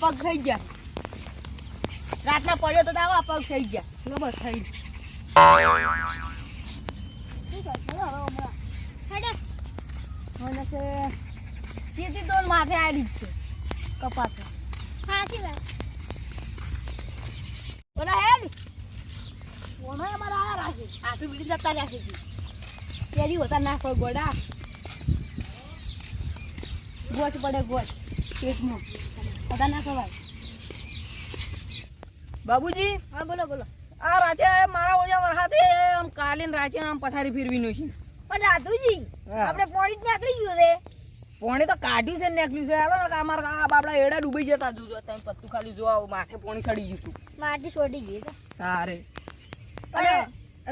પગ થઈ ગયા. રાતના પડ્યો તો આવા પગ થઈ ગયા. બસ થઈ મને છે સીધી દોન માથે આવી જ છે. કપાસ. હાચી વાત. ઓલા હેડ. ઓનો અમારા આ રાખે. આખી બીડી જતા રાખે છે. કેરી હોતા નાખો ગોડા. ગોચ પડે ગોચ પેટમાં. હોતા ના ખવાય બાબુજી હા બોલો બોલો. આ રાજે મારા ઓજા વરસાદે આમ કાલીન રાજે આમ પથારી ફેરવીનો છે પણ રાધુજી આપણે પોણી જ નીકળી ગયું રે પોણી તો કાઢ્યું છે ને નીકળ્યું છે. હાલો ને અમારા આ બાબડા એડા ડૂબી જતા જોજો. તમે પત્તું ખાલી જો આવું માથે પોણી સડી ગયું માટી છોડી ગઈ તો તારે અને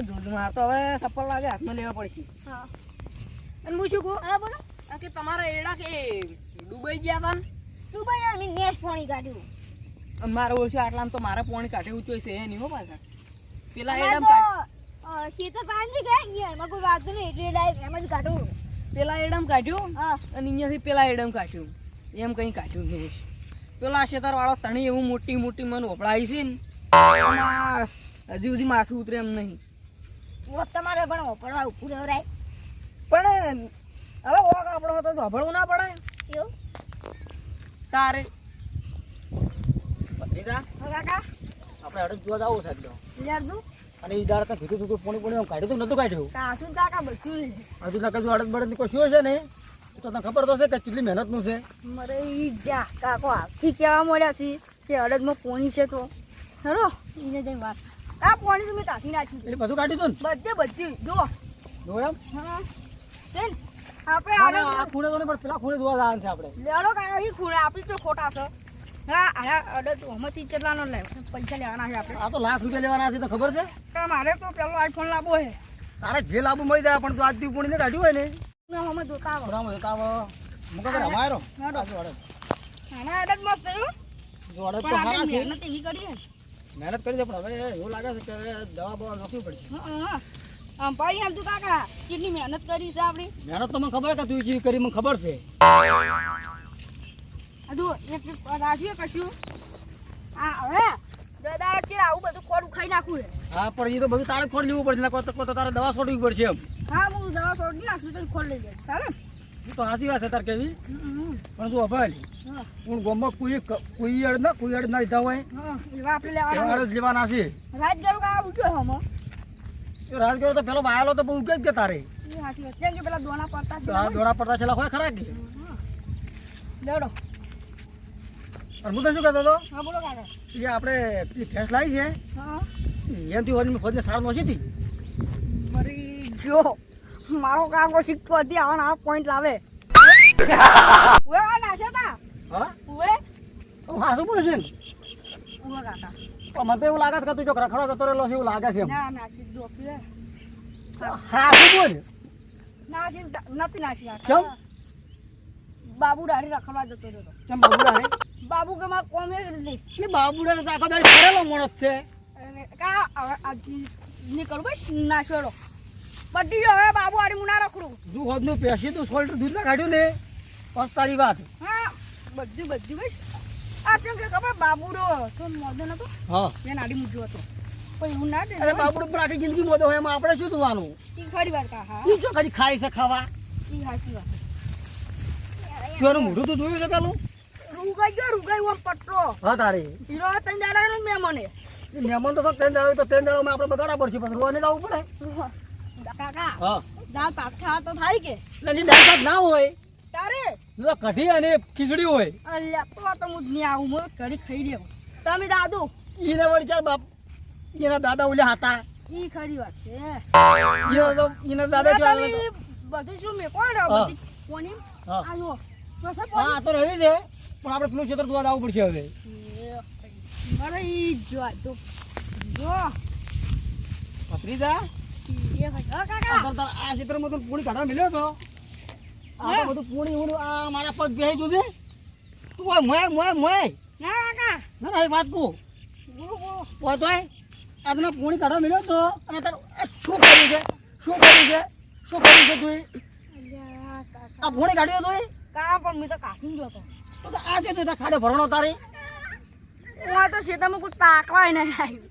ધૂળ માર તો હવે સફળ લાગે હાથમાં લેવા પડશે. હા. અને હું શું કહું? હા બોલો. કે તમારા એડા કે ડૂબાઈ ગયા હતા ને? ડુબાઈ અમે નેસ પોણી કાઢ્યું. મારે ઓછું તો મારે પોણી કાઢે ઊંચો એ નહીં હો પાછા. પેલા એડમ તો, કાઢ અ, શીતળ પાંચી ગયા અહીંયા એમાં કોઈ વાત નહીં એટલે એમ જ કાઢું. પેલા એડમ કાઢ્યું અને અહીંયાથી પેલા એડમ કાઢ્યું. એમ કંઈ કાઢ્યું નહીં. પેલા શેતર વાળો તણી એવું મોટી મોટી મને વપડાય છે ને હજી સુધી માથું ઉતરે એમ નહીં. તમારે પણ ઓપડવા ઉપર રહેવરાય પણ હવે આપણો હતો તો હભળવું ના પડે. એવું? તારે. ભત્રીજા, હો કાકા. આપણે હળદ જોવા જાવું છે એકદમ. લેરદું અને ઈ દાળ કાંઈ કીધું તું કે પોણી પોણી આમ કાઢ્યું તો નતું કાઢ્યું? કાશું કાકા બધું હજુ ના હળદ બળદ કોઈ શું છે ને તો તને ખબર તો છે કે કેટલી મહેનતનું છે. મરે ઈ જા કાકો આથી કેવા મળ્યા છે કે અડદમાં પોણી છે તો. હેરો વાત. આ પોણી તો મેં કાઢી નાખી એટલે બધું કાઢ્યું તું બધે બધી જો. ને જો એમ? હા. છે ને આપણે આને આ ખૂણે તો પણ પેલા ખૂણે જોવા જવાનું છે આપણે. લેડો કાકા ઈ ખૂણે આપી તો ખોટા છે. હા આ તો હમતી કેટલાનો લે પૈસા લેવાના છે આપણે. આ તો લાખ રૂપિયા લેવાના છે તો ખબર છે? કે મારે તો પેલો આઈફોન લાવવો છે. તારે જે લાભ મળી જાય પણ તું દી પૂણી ને કાઢ્યું હોય ને ના જોતા આવો બરાબર તાવ મુકા કરે અમારો ના અડદ મસ્ત થયું જો હળદ તો હારા છે. મહેનત કરી છે પણ હવે એવું લાગે છે કે દવા બવા નાખવી પડશે. હા, હા. આમ તું કાકા કેટલી મહેનત કરી છે આપણી? મહેનત તો મને ખબર કે તું જે કરી મને ખબર છે. આ એક એક કશું. આ હવે દાદા ચીર આવું બધું ખોડું ખાઈ નાખું છે. હા પણ એ તો બધું તારે ખોડ લેવું પડશે તો તારે દવા છોડવી પડશે એમ. હા હું દવા છોડી નાખશું તો ખોડ લઈ જાય સારું તો હાસી વાત છે તાર કેવી. પણ તું અભાલી હા. હું ગોમમાં કોઈ કોઈ અડ ના કોઈ અડ ના લીધા હોય. એવા આપણે લેવાના લેવાના છે. રાજગઢ કા ઉઠ્યો હમો એ રાજગરો તો પેલો વાયેલો તો બહુ ઉગે જ કે તારે. પેલા દોના પડતા છે આ પડતા હોય ખરા કે? હા. અને હું તો શું કહેતો હતો? હા બોલો કાકા. કે આપણે પેલી લાવી છે હા. એમથી ખોદને સાર નોશી હતી મરી ગયો. મારો કાકો સિક્કો હતી આવા આ પોઈન્ટ લાવે. આ નાશે તા હા? ઉવે. તો હાસું બોલે છે ને કાકા. પણ મને તો એવું લાગે કે તું જો રખડો જતો રહેલો છે એવું લાગે છે ના નાસી દો. પીવે હાસું બોલ નાસી નથી નાસી કેમ? બાબુ દાઢી રખડવા જતો રહ્યો. કેમ બાબુ રે બાબુ કે માં કોમે એટલે બાબુ તો આખો દાડી ફરેલો માણસ છે. કા હવે નીકળ બસ નાશોડો પડી જો હવે બાબુ આડી મુના રખડું. તું હોદનું પેસી તું સોલ્ટ દૂધ ના કાઢ્યું ને? બસ વાત. હા બધી બધી બસ. આ કેમ કે ખબર બાબુ રો તો મોદો નતો? હા. મેં નાડી મૂક્યો હતો. પણ એવું ના દે અરે બાબુડું પણ આખી જિંદગી મોદો હોય એમાં આપણે શું જોવાનું? ઈ ખરી વાત કા હા. ઈ જો ખાલી ખાય છે ખાવા? ઈ હાચી વાત. તું મોઢું તો જોયું છે પેલું? રૂગાઈ ગયો રૂગાઈ ઓમ પટલો. હા તારે. હીરો દાડા નો મહેમાન તો દાડો તો દાડોમાં આપણે બગાડા પડશે પછી રોવાને જવું પડે. કાકા. હા. દાળ ખાવા તો થાય કે? એટલે દાળ ભાત ના હોય. તારે? કઢી અને ખીચડી હોય. અલ્યા તો તો હું જ નહીં આવું હું ઘડી ખાઈ રહ્યો તમે દાદુ? એને વળી બાપ એના દાદા ઓલ્યા હતા. ઈ ખરી વાત છે. તો એના દાદા? બધું શું મેં કોણ. બધી કોની હા. તો છે હા તો રહી છે. પણ આપણે પેલું ક્ષેત્ર જોવા જવું પડશે હવે. મારે ઈ જો તો જો. ભત્રીજા એ કાકા. આ ક્ષેત્રમાં તો પૂરી કાઢવા મળ્યો તો. આ તો બધું પૂણી ઊંડું આ મારા પગ બેસી જશે. તું ઓય મોય મોય મોય. ના કાકા. ના ના એક વાત કહું. બોલો બોલો હોય તોય આજના પોણી કાઢવા મળ્યો તો અને તારું શું કર્યું છે? શું કર્યું છે? શું કર્યું છે તું આ પૂણી કાઢ્યો તું કા પણ મેં તો કાઢી જોતો. તો તો આ કે તે ખાડે ભરણો તારી? હું તો શેતામાં કોઈ તાકવાય નહીં આવ્યું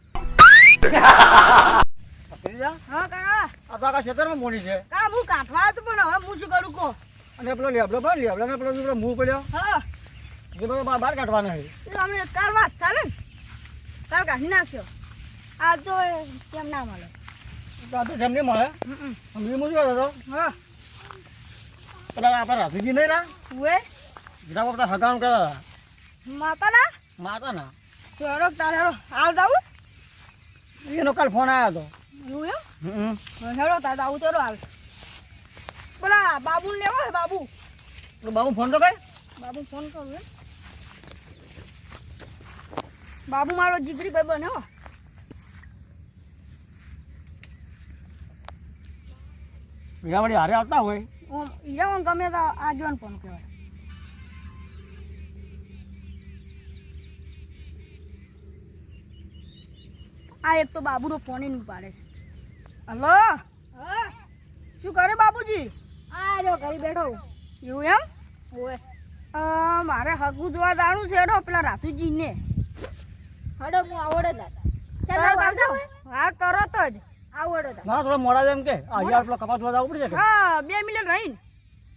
હા કાકા. આ તો આખા ખેતરમાં પોણી છે. કા હું કાઢવા તો પણ હવે હું શું કરું કહો? અને પેલો લેબડો ભાઈ લેબડા ને પેલો પેલો મું પડ્યો. હા. એ બધો બહાર કાઢવાનો છે. અમને કાલ વાત ચાલે ને? કાલ કાઢી નાખ્યો. આ તો કેમ ના મળે? તો આ તો જેમ નહીં મળે હમ મૂકી હતો હા. પેલા આપણા રાધુજી નહીં ના ઉએ ગીરા બધા હગામ કહેતા હતા માતાના. માતા ના તો હેરો તારે હાલ જાવું એનો કાલ ફોન આવ્યો એવું એમ હેરો તારે આવું તો હાલ. બોલા બાબુ લેવો હે બાબુ. બાબુ ફોન તો કઈ બાબુ ફોન કરો બાબુ મારો જીગરી ભાઈ બન્યો વીરાવાડી હારે આવતા હોય. ઓમ ઓમ ગમે તો આગેવાન ફોન કહેવાય આ એક તો બાબુનો ફોન નહીં પાડે હલો? શું કરે બાબુજી? આ જો ઘરે બેઠો એવું એમ? ઓએ મારે હગું જોવા જાણું છે હેડો પેલા રાતુજીને. હડો હું આવડે હા તરત જ. આવડે ના થોડા મોડા એમ કે. આ પેલો કપાસ વધા ઉપડી જશે હા બે મિનિટ રહીને.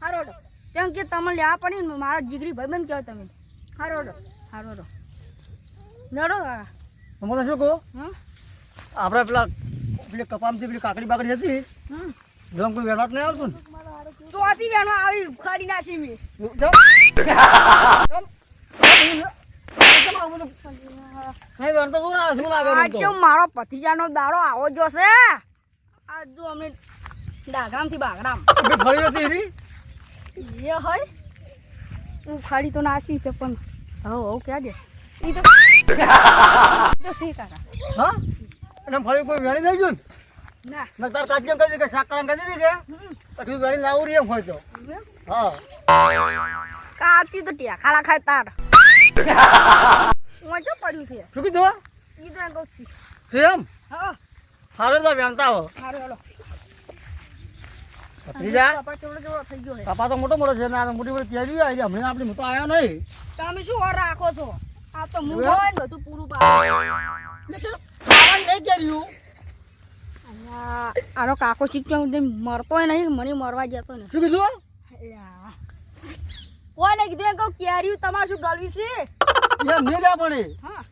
હારોડો કેમ કે તમને લેવા પડી ને મારા જીગરી ભાઈબંધ કહેવાય તમે. હારોડો હારોડો નડો કાકા તો મને શું કહું? હં આપણે પેલા પેલી કપામથી પેલી કાકડી બાકડી હતી. જોમ કોઈ વેળવાટ નહીં આવતું ને. ચોથી બેનો આવી ઉખાડી નાખી મેં. મારો પતિજાનો દાડો આવો જોશે. આજુ જો અમે ડાગરામથી બાગરામ બે ફરી હતી એ હોય ઉખાડી તો નાસી છે પણ હવ હવ ક્યાં દે? ઈ તો તો સી કાકા હા? એટલે ફરી કોઈ વેણી નહીં ગયું ના. મેં તાર કાચી કરી કે કરવા કહી દીધી કે પછી વેણી લાવું એમ હોય તો. હા. કાચી તો ટેખાડા ખાય તાર. હું જો પડ્યું છે? શું કીધું ઈ તો એમ છે. એમ? હા. હારે તો વેણતા હો. હારે હેલો. તો મોટો મોટો છે ને આ મોટી મોટી કેરી આવી હમણાં આપણે મોટો આવ્યો નહીં. તમે શું ઓર રાખો છો? આ તો એવું? હોય ને બધું પૂરું પાડે. ખાવાની નહીં કેર્યું? અલ્યા, આનો કાકો ચીકચો મરતોય નહીં મને મરવા જતો ને શું કીધું. કોને કીધું કહું કેર્યું તમારે શું ગલવી છે? નહીં જા પડે હા.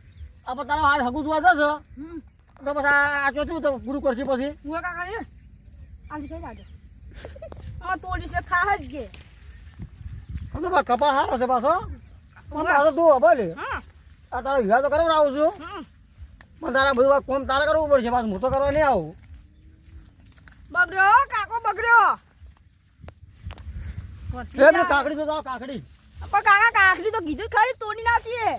આ પણ તારો હાથ હગું જોવા જશો? તો પછી આ આ ચોથું તો પૂરું કરશે પછી? હું કાકા ને આજે કઈ લાગે? આ તોડી છે ખા જ કે. આમ તો બા કપા સારો છે પાછો. પણ પાછો તું હવે લે. હા. આ તારો વિવાહ તો કરાવડાવું છું. પણ તારા બધું આ કોમ તારે કરવું પડશે. પાછું હું તો કરવા નહીં આવું. બગડ્યો કાકો બગડ્યો. એમ ને કાકડી તો કાકડી. પણ કાકા કાકડી તો કીધું ખરી તોડી નાખીએ.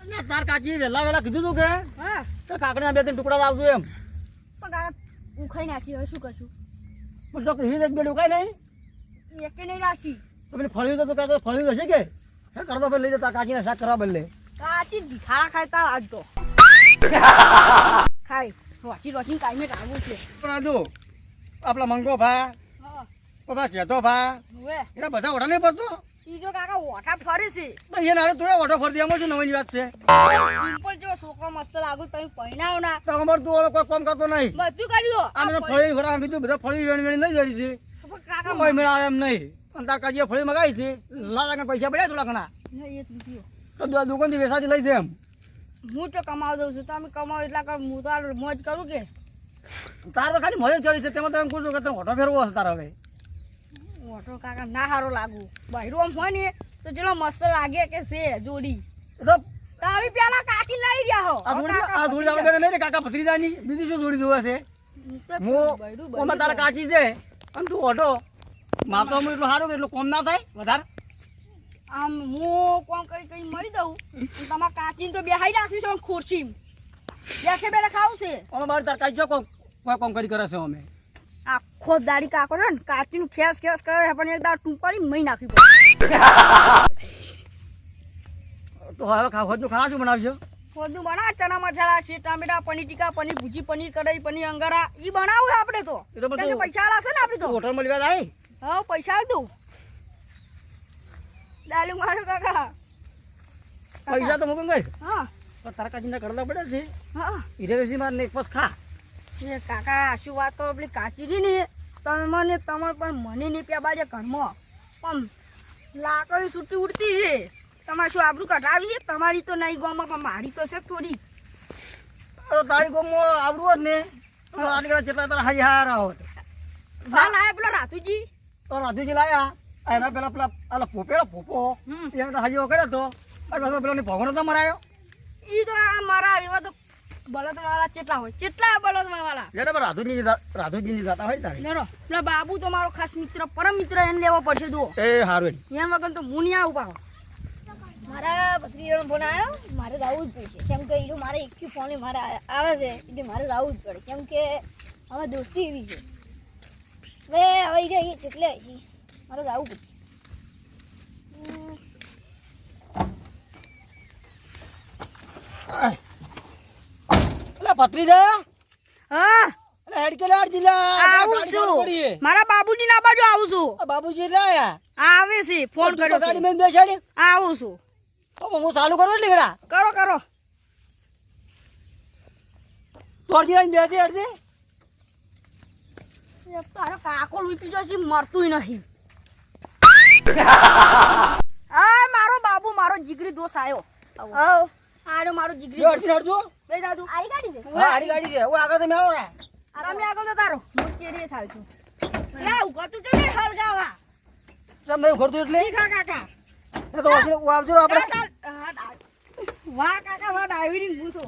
અને તાર કાકી વેલા વેલા કીધું તું કે? હા. તો કાકડીના બે ત્રણ ટુકડા લાવજો એમ. પણ કાકા ઉખાઈ નાખી હવે શું કરશું? પણ તો હીર એક બે ડુકાય નહીં? એકે નહીં નાખી તો પેલી ફળ્યું તો કાકા ફળ્યું હશે કે? હે કરવા બદલે જતા કાકીને શાક કરવા બદલે. કાચી ભીખાડા ખાતા આજ તો. ખાય રોચી રોચી કાંઈ રાવું છે. પણ આપણા મંગો ભા હા. આપણા ચેતો ભા. હવે એના બધા ઓઢા નહીં પડતો? ઈ જો કાકા ઓઠા ફરે છે તો એ નારે તું ઓઢો ફરતી એમાં શું નવી વાત છે? સિમ્પલ જો છોકરો મસ્ત લાગુ તમે પહેણાવ ના. તો અમાર તું ઓલો કોઈ કામ કરતો નહીં. બધું કર્યું તો ફળી આંગી કીધું બધા ફળી વેણ વેણ નહીં જડી છે. કાકા કોઈ મેળા આવે એમ નહીં. અને તાર કાજીએ ફળી મગાવી છે. લાલા ના પૈસા પડ્યા થોડા ઘણા. તો દુ- દુકાનથી વેસાથી લઈ છે એમ. હું તો કમાવ દઉં છું. તમે કમાવ એટલા કર હું તો મોજ કરું કે. તાર તો ખાલી મજા ચડી છે તેમાં તો એમ કહું કે તમે ઓટો ફેરવો હશે તાર હવે. ઓટો કાકા ના સારો લાગુ. બહેરું આમ હોય ને તો ચલો મસ્ત લાગે કે છે જોડી. તો તમે પેલા કાકી લઈ રહ્યા હો. આ જોડી આ જોડી આપણે નહીં કાકા ભત્રીજાની બીજી શું જોડી જોવા છે? હું ઓમાં તારા કાચી છે. અને તું ઓટો. તો હમણાં એટલું સારું એટલું કોમ ના થાય વધારે. આમ હું કોમ કરી કરી મરી દઉં. તમારા કાચીને તો બેહાઈ રાખીશ ખુરશી બેઠે બેઠે ખાવું છે. ઓમાં બાર તાર કાચી કોમ. કોઈ કોમ કરી કરે છે અમે? આખો દાડી કાકો ને કાચીનું ખેસ ખેસ કરે પણ એક દાડ ટૂંપાડી મહી નાખી પડે તો હવે ખા હોજનું ખાવા શું બનાવશો? બધું બનાવ ચણા મસાલા છે ટામેટા પનીર ટીકા પનીર ભૂજી પનીર કઢાઈ પનીર અંગારા ઈ બનાવું આપણે તો. પૈસા લાશે ને આપણે તો. હોટલમાં લેવા જાય? હા પૈસા આલ દઉં. દાલુ મારો કાકા. પૈસા તો મૂકું ગઈ હા. તો તારા કાચીના કરતા પડે છે. હા. ઈરેવેસી માર ને બસ ખા. એ કાકા શું વાત કરો પેલી કાચી રહી ને? તમે મને તમારે પણ મને નહીં પ્યા બાજે ઘરમાં. પણ લાકડી છૂટી ઉડતી છે. તમારે શું આબરું કઢાવી છે? તમારી તો નહીં ગોમાં પણ મારી તો છે થોડી. તારો તારી ગોમમાં આવડું જ ને કડા જેટલા તારા હાજી હાર આવત હા. લાયા પેલા રાતુજી. તો રાધુજી લાયા. એના પેલા પેલા પેલા પોપેલા પોપો એને તો હાજીઓ કર્યો તો. પેલો ભગવાન તો મરાયો. ઈ તો આ મારા એવા તો બળદ વાળા કેટલા હોય? કેટલા બળદ વાળા એટલે પણ રાધુજી રાધુજી જાતા હોય તારે. લેરો પેલા બાબુ તો મારો ખાસ મિત્ર પરમ મિત્ર એને લેવો પડશે દો એ હારું એમ. વગર તો હું નહીં આવું પાહો મારા ભત્રીજાનો ફોન આવ્યો મારે જવું જ પડશે. કેમ કે એનું મારે એક ફોન મારે આવે છે એટલે મારે જવું જ પડે. કેમ કે હવે દોસ્તી એવી છે. હવે હવે એ જેટલે મારે જવું પડશે. હમ, દે? હા. હેડ કે લાડ દિલા આવું છું. મારા બાબુજી ના બાજુ આવું છું. બાબુજી લાયા આ આવે છે. ફોન કર્યો ગાડી મેં બેસાડી. આ આવું છું. તો હું ચાલુ કરું લીગડા કરો કરો. તોડજી લઈને બેસી હેડજે. તારો કાકો લૂંટી જશે મરતું નહીં. આ મારો બાબુ મારો જીગરી દોસ્ત આવ્યો આવ. મારો જીગરી દોસ્ત. બે દાદુ આરી ગાડી છે? હા આરી ગાડી છે. હું આગળ તમે આવો ને. તમે આગળ તો તારો. હું ચેરીએ થાલ છું. લે ઉગો તું ચલે હળગાવા. કેમ નહીં ખોરતું એટલે? શીખા કાકા. એ તો હું આવજો આપણે હા, વાહ કાકા વાહ ડાયવિંગ પૂછો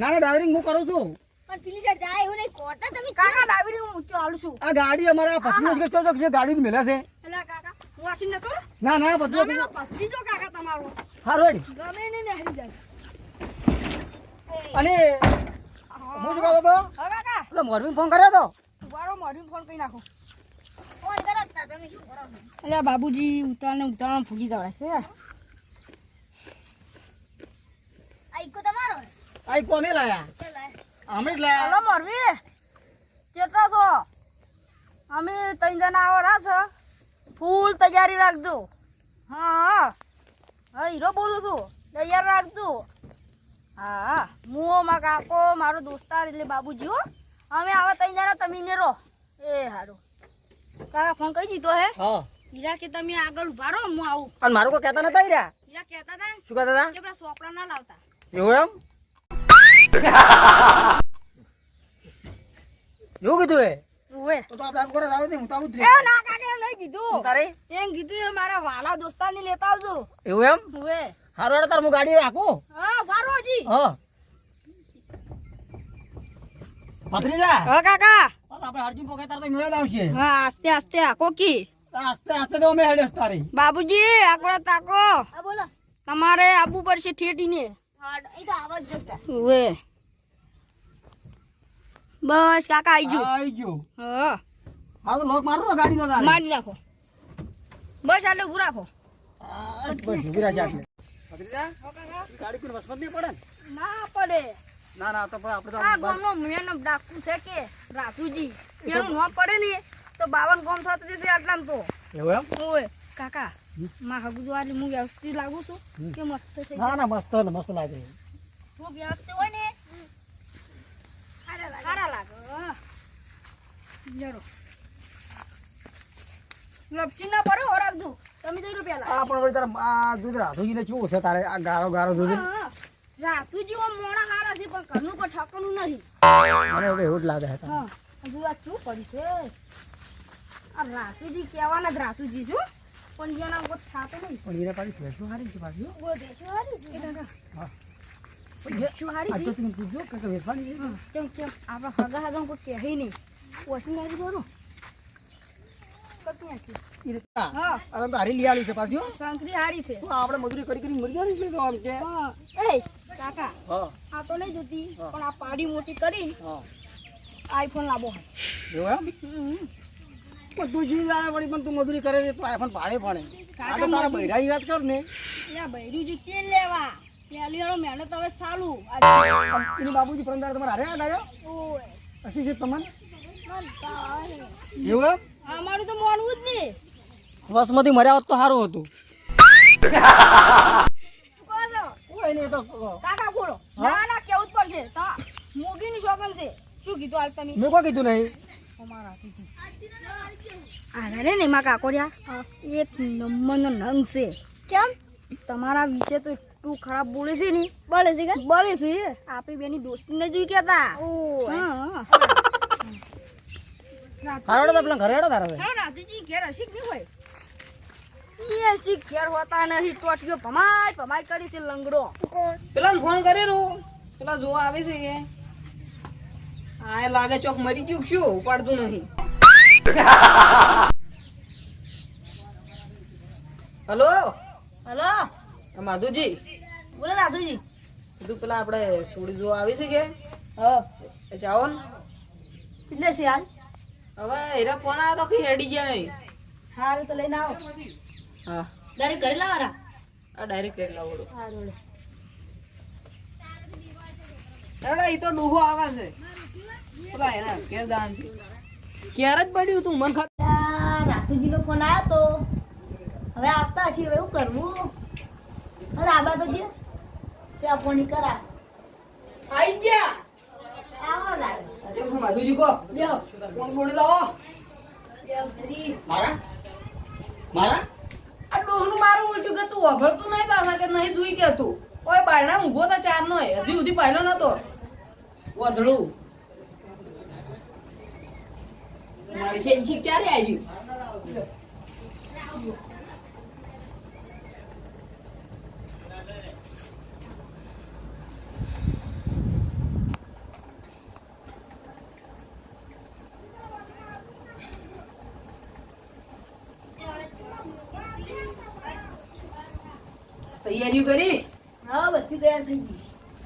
ના ના ડ્રાઇવિંગ હું કરું છું. પણ પેલી સાઈડ જાય એવું નહીં કોટા તમે કાકા ડાઈવિંગ હું ચાલું છું. આ ગાડી અમારા પત્ની કે ચોચો જે ગાડી મેલે છે. એટલે કાકા વાંચી નતો ના ના ગમે પત્ની જો કાકા તમારો. હા રોડ ગમે ને ને હરી જાય. અને હું શું કહો તો હા મોરબી ફોન કર્યો તો? ઉભારો મોઢું ફોન કરી નાખો? અલ્યા બાબુજી ઉતારને ઉતારવાનું ભૂલી જવાય છે. આઈકો ઈકો તમારો હે? આ કોને લાયા. અમે જ લાયા. મોરવી કેટલા છો? અમે ત્રણ જણા આવરા છો. ફૂલ તૈયારી રાખજો. હા હા. હા હીરો બોલું છું. તૈયાર રાખજો. હા હું મા કાકો મારો દોસ્તાર એટલે બાબુજી હો. અમે આવા તઈ જરા તમે ને રહો. એ હારો. કાકા ફોન કરી દીધો હે? હા. હીરા કે તમે આગળ ઊભા રહો હું આવું. અને મારું કોઈ કહેતા નતા હીરા? હીરા કહેતા હતા શું કહેતા હતા? કે પેલા સોપડા ના લાવતા. એવું એમ? એવું કીધું હે ઓએ તો તો આપણે આમ કરે રાવ દે હું તો આવું જ એ ના કાકા એમ નહીં કીધું. તારે? એમ કીધું મારા વાલા દોસ્તાર ને લેતા આવજો. એવું એમ? ઓએ હારું હેડો તાર હું ગાડી રાખું. હા વારો જી હા. ભત્રીજા હા કાકા. પાછા આપણે અર્જુન પોકે તાર તો મેળા આવશે. હા આસ્તે આસ્તે આકો કી આસ્તે આસ્તે તો અમે હેડ્યો તારી. બાબુજી આકડા તાકો. હા બોલો. તમારે આબુ પડશે ઠેઠીને હા એ તો આવા જતા. ઓએ બસ કાકા આવી ગયો. આવી ગયો. હા. હા તો લોક મારો ગાડી નો મારી નાખો. બસ આટલે ઉભું રાખો. બસ ઊભી ગાડી કોઈ વસમત નહીં પડે ના? પડે. ના ના તો પણ આપણે આ ગામનો મેનો ડાકુ છે કે રાજુજી એનું નામ પડે ને તો બાવન ગામ થતું જશે આટલામાં તો. એવું એમ? ઓય કાકા માં હગુ જો આટલી હું વ્યવસ્થિત લાગુ છું? કે મસ્ત છે ના ના મસ્ત મસ્ત લાગે. હું વ્યવસ્થિત હોય ને? સારા લાગે. જરો લપસી ના પડે રાખજો. તમે જઈ રૂપિયા પેલા આ પણ તારે આ દૂધ રાધુજીને કેવું છે તારે આ ગારો ગારો દૂધ? રાધુજી રાતુજી ઓમ મોણા હારા છે પણ ઘરનું કોઈ ઠકણું નથી. મને હવે એવું જ લાગે છે હા હજુ આ શું પડી છે. આ રાતુજી કહેવાના જ રાતુજી છું પણ જેના કોઈ થાતો નહીં. પણ એને પાછી ભેંસો હારી છે પાછી ઓ દેશું હારી છે. હા. ભેંસો હારી આ તો તમે પૂછજો કે કે છે. કેમ કેમ આપણા હગા હગા કોઈ કહે નહીં. ઓછી નાખી દો કટી નાખી ઈ રીતે. હા. હા આ તો હારી લઈ આલી છે પાછી. સંકરી હારી છે. આપણે મજૂરી કરી કરી મરી જાય તો આમ કે. એ. કાકા હા. આ તો નહીં જોતી પણ આ પાડી મોટી કરી. હા. આઈફોન લાવો એવું એમ? બધું જી આવે વળી પણ તું મજૂરી કરે તો આઈફોન ભાડે ભણે. આ તો તારા બૈરાની વાત કર ને. એટલે જે તેલ લેવા? વાળો મહેનત હવે ચાલુ. આજે એની બાબુજી પરંદાર તમારે હારે આવ્યો? ઓય. હસી છે તમને? એવું અમારું તો મોડવું જ નહીં. બસમાંથી મર્યા હોત તો સારું હતું? કોઈ નહીં તો કાકા ના ના કેવું જ પડશે તા મોગીની શોખન છે શું કીધું હાલ તમે મેં કોઈ કીધું નહીં. આને ને એમાં કાકોડિયા એક નંબરનો નંગ છે કેમ તમારા વિશે તો એટલું ખરાબ બોલે છે ને. બોલે છે કે? બોલે છે. આપણી બેની દોસ્તીને જોઈ કેતા. હા હારડો તો પેલા ઘરે હેડો તારે હવે. રાતુજી ઘેર હશી કે નહીં હોય? હશી ઘેર હોતા નહીં? ટોટિયો ભમાય ભમાય કરી છે લંગડો. પેલા ફોન કરેલો? પેલા જોવા આવે છે કે હા લાગે ચોક મરી ગયું કે શું? ઉપાડતું નહીં. હલો? હલો? માધુજી. બોલો રાતુજી કીધું પેલા આપણે સુડી જોવા આવી છે કે? હા. જાઓ ને. કેટલે છે હાલ. હવે એરા ફોન આવ્યો તો કે હેડી જાય હારું તો લઈને આવો. હા. દાડી ઘરે લાવરા આ ડાયરેક્ટ કરી લાવો હારું લે. એડા ઈ તો ડૂહો આવે છે. પેલા એના ઘેર દાન છે. ક્યારે જ પડ્યું તું મન ખાત રાતુજી ફોન આવ્યો તો. હવે આપતા હશે હવે એવું કરવું? અરે આબા તો જે ચા પાણી કરા. આઈ ગયા. આવો અચ્છા હું માધુજી કો બોલી દો મારા? મારા? આ ડોહનું મારું ઓળખ્યું કે તું વગળતું નહીં પાછા કે નહીં જોઈ કે તું? ઓય બારણા ઊભો તો ચાર નો હજી સુધી પહેલો નતો. વધડું મારી છે છીક ચારે તૈયારીઓ કરી? હા બધી તૈયાર થઈ ગઈ.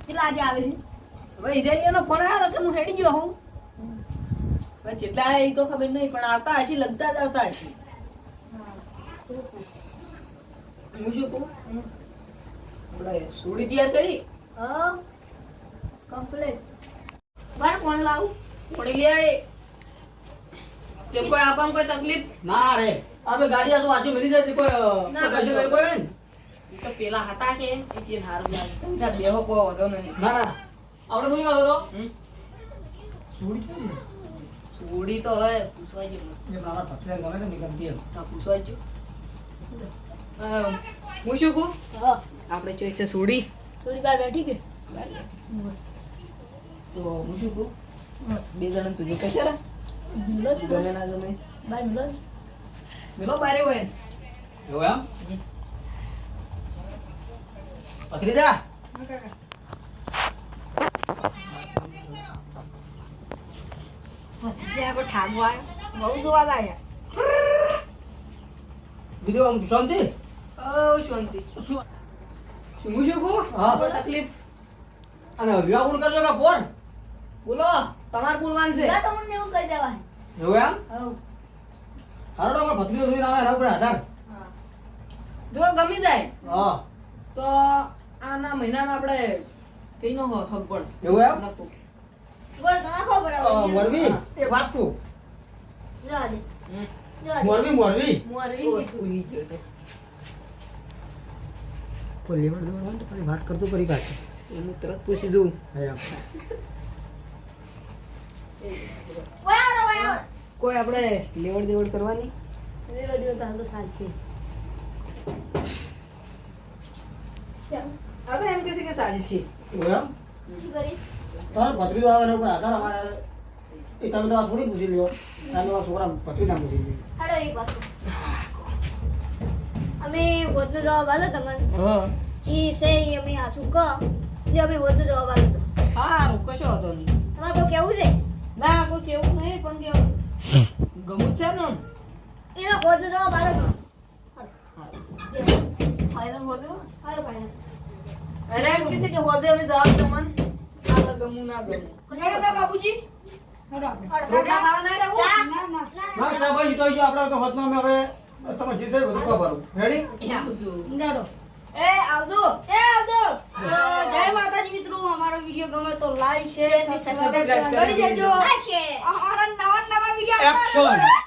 કેટલા આજે આવે છે. હવે હિરેલિયાનો ફોન આવ્યો કે હું હેડી ગયો હું હવે જેટલા એ તો ખબર નહીં પણ આવતા હશે લગતા જ આવતા હશે. હું. શું કહું? સુડી તૈયાર કરી? હા કમ્પ્લીટ બાર કોણ લાવું. પડી લે આવે કેમ કોઈ આપવામાં કોઈ તકલીફ? ના રે. આપણે ગાડી આ તો આજુ મળી જાય તો કોઈ કોઈ કશું કોઈ તો પેલા હતા કે? એ હારું લાગે તમે તાર બેહો કોઈ વાંધો નહીં. ના ના. આપણે કહેતો હતો? સુડી કેવી સુડી તો હવે પૂછવાય જેવું એ મારા પત્ની ગમે તો નીકળતી એમ. તો પૂછવાય જો હું શું કહું? હા. આપણે ચોઈસે સુડી થોડી વાર બેઠી કે? તો હું શું કહું? બે જણા ભેગી કશે રે ગમે ના ગમે. બાર મિલો મિલો બારે હોય. એવું એમ? ભત્રીજા બીજું આમ શાંતિ? શાંતિ. શું? શું હું કહું હા. તકલીફ? અને વ્યાપુર કરજો કે ફોન? બોલો તમાર બોલવાનું છે. ના તમને એવું કહી દેવાય. એવું એમ? હારો અમાર ભત્રીજો જોઈને આવે એના ઉપર આધાર. જો ગમી જાય. હા. તો આના મહિનામાં આપણે કઈનો નો હક પણ એવું એમ? નતું. બોલ ઘણા ખબર અ, મોરબી? એ વાત તું જવા દે મોરબી મોરવી ભૂલી ગયો તો. કોઈ લેવડ દેવડ હોય તો વાત કરતું કરી પાછું. એનું તરત પૂછી જોઉં. હા. કોઈ આપણે લેવડ દેવડ કરવાની? દેવો તાર તો છે. આ તો એમ કે છે કે સારી છે. એમ? શું કરી? તારો ભત્રીજો આવે એના ઉપર આધાર અમારે એ તમે તમારા છોડી પૂછી લ્યો. અને તમારા છોકરા ભત્રીજા પૂછી લ્યો. હેડો એક વાત અમે હોદનો જવાબ આલો તમને હા. જી સે અમે અમે આસુ કહો એટલે અમે હોદનો જવાબ આલો તો હું કશો હતો નહીં. તમારે કોઈ કેવું છે? ના કોઈ કેવું નહીં પણ કેવું. ગમું છે ને. એનો હોદનો જવાબ આલો તો ફાઇનલ હોતો હા ફાઇનલ અરે કે છે કે હોદે અમે જવાબ તમને આપણે ગમું ના ગમું. હેડો તા બાબુજી હેડો રોટલા ખાવા ના રહેવું ના ના ના ના. ભાઈ તો જો આપણે તો હોતમાં અમે હવે તમે જે છે એ રેડી આવજો. હેડો એ આવજો. એ આવજો. જય માતાજી મિત્રો. અમારો વીડિયો ગમે તો લાઈક શેર સબસ્ક્રાઇબ કરી દેજો. છે અમારા નવા નવા વીડિયો એક્શન